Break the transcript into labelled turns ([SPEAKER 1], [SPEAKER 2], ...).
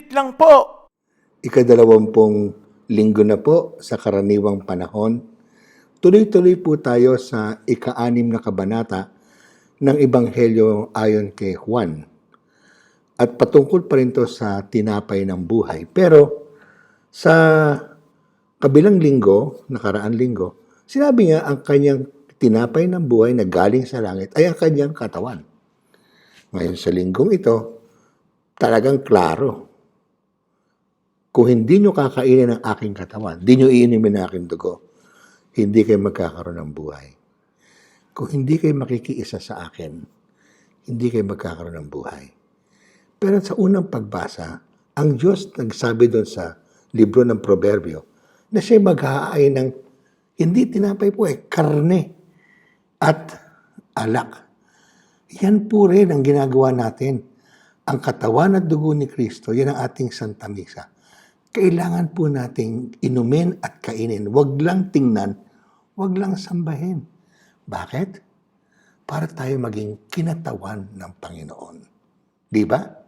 [SPEAKER 1] Saglit lang po.
[SPEAKER 2] Ikadalawampung linggo na po sa karaniwang panahon, tuloy-tuloy po tayo sa ika-anim na kabanata ng Ebanghelyo ayon kay Juan. At patungkol pa rin to sa tinapay ng buhay. Pero sa kabilang linggo, nakaraan linggo, sinabi nga ang kanyang tinapay ng buhay na galing sa langit ay ang kanyang katawan. Ngayon sa linggong ito, talagang klaro kung hindi nyo kakainin ang aking katawan, hindi nyo iinimin ang aking dugo, hindi kayo magkakaroon ng buhay. Kung hindi kayo makikiisa sa akin, hindi kayo magkakaroon ng buhay. Pero sa unang pagbasa, ang Diyos nagsabi doon sa libro ng Proverbio na siya maghahain ng hindi tinapay po eh, karne at alak. Yan po rin ang ginagawa natin. Ang katawan at dugo ni Kristo, yan ang ating Santa Misa kailangan po nating inumin at kainin. Huwag lang tingnan, huwag lang sambahin. Bakit? Para tayo maging kinatawan ng Panginoon. Di ba?